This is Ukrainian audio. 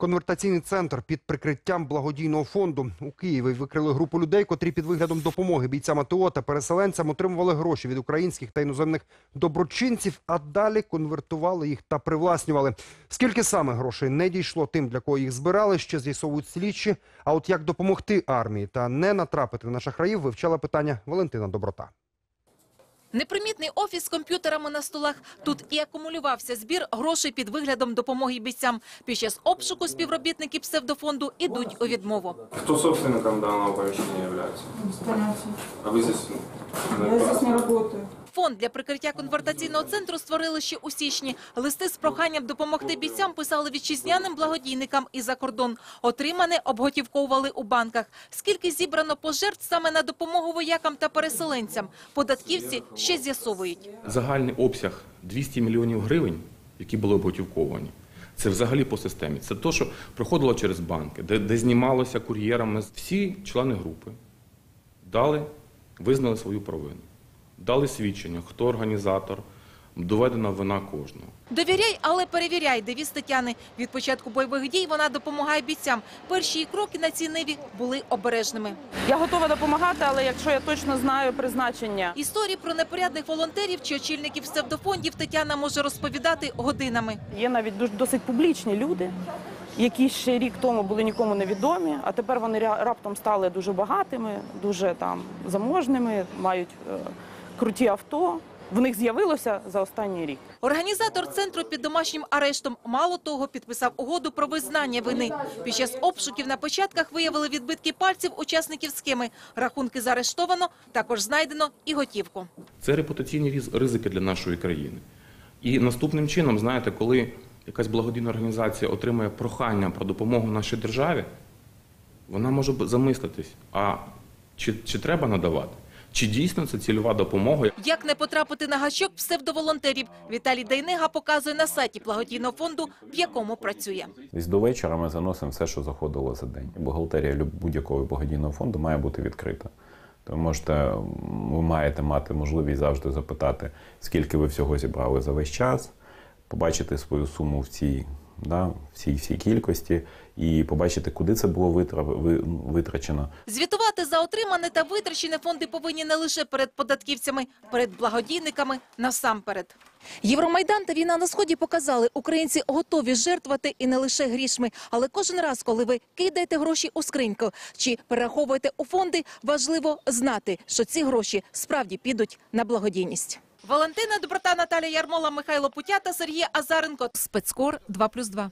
Конвертаційний центр під прикриттям благодійного фонду у Києві викрили групу людей, котрі під виглядом допомоги бійцям АТО та переселенцям отримували гроші від українських та іноземних доброчинців, а далі конвертували їх та привласнювали. Скільки саме грошей не дійшло тим, для кого їх збирали, ще з'ясовують слідчі. А от як допомогти армії та не натрапити на шахраїв, вивчала питання Валентина Доброта. Непримітний офіс з комп'ютерами на столах. Тут і акумулювався збір грошей під виглядом допомоги бійцям. Під час обшуку співробітники псевдофонду ідуть у відмову. Хто собственником даного поміщення є? А ви здесь? Я здесь не работаю. Фонд для прикриття конвертаційного центру створили ще у січні. Листи з проханням допомогти бійцям писали вітчизняним благодійникам і за кордон. Отримане обготівковували у банках. Скільки зібрано пожертв саме на допомогу воякам та переселенцям? Податківці ще з'ясовують. Загальний обсяг 200 мільйонів гривень, які були обготівковані. Це взагалі по системі. Це те, що проходило через банки, де, де знімалося кур'єрами. Всі члени групи дали, визнали свою провину, дали свідчення, хто організатор, доведена вина кожного. Довіряй, але перевіряй, девіз Тетяни. Від початку бойових дій вона допомагає бійцям. Перші її кроки на цій ниві були обережними. Я готова допомагати, але якщо я точно знаю призначення, Історії про непорядних волонтерів чи очільників псевдофондів Тетяна може розповідати годинами. є навіть дуже- досить публічні люди, які ще рік тому були нікому не відомі, а тепер вони раптом стали дуже багатими, дуже там заможними, мають е, круті авто. В них з'явилося за останній рік. Організатор центру під домашнім арештом мало того підписав угоду про визнання вини. Під час обшуків на початках виявили відбитки пальців учасників схеми. Рахунки заарештовано, також знайдено і готівку. Це репутаційні ризики для нашої країни. І наступним чином, знаєте, коли якась благодійна організація отримує прохання про допомогу нашій державі, вона може замислитись, а чи, чи треба надавати? Чи дійсно це цільова допомога, Як не потрапити на гачок псевдоволонтерів? Віталій Дайнига показує на сайті благодійного фонду, в якому працює. Десь до вечора ми заносимо все, що заходило за день. Бухгалтерія будь-якого благодійного фонду має бути відкрита. То ви можете, ви маєте мати можливість завжди запитати, скільки ви всього зібрали за весь час, побачити свою суму в цій, да, в цій всій кількості і побачити, куди це було витра- витрачено. Звітувати за отримане та витрачене фонди повинні не лише перед податківцями, перед благодійниками насамперед. Євромайдан та війна на сході показали, українці готові жертвувати і не лише грішми, але кожен раз, коли ви кидаєте гроші у скриньку чи перераховуєте у фонди, важливо знати, що ці гроші справді підуть на благодійність. Валентина Доброта, Наталія Ярмола, Михайло Путята, Сергій Азаренко. Спецкор 2+,2.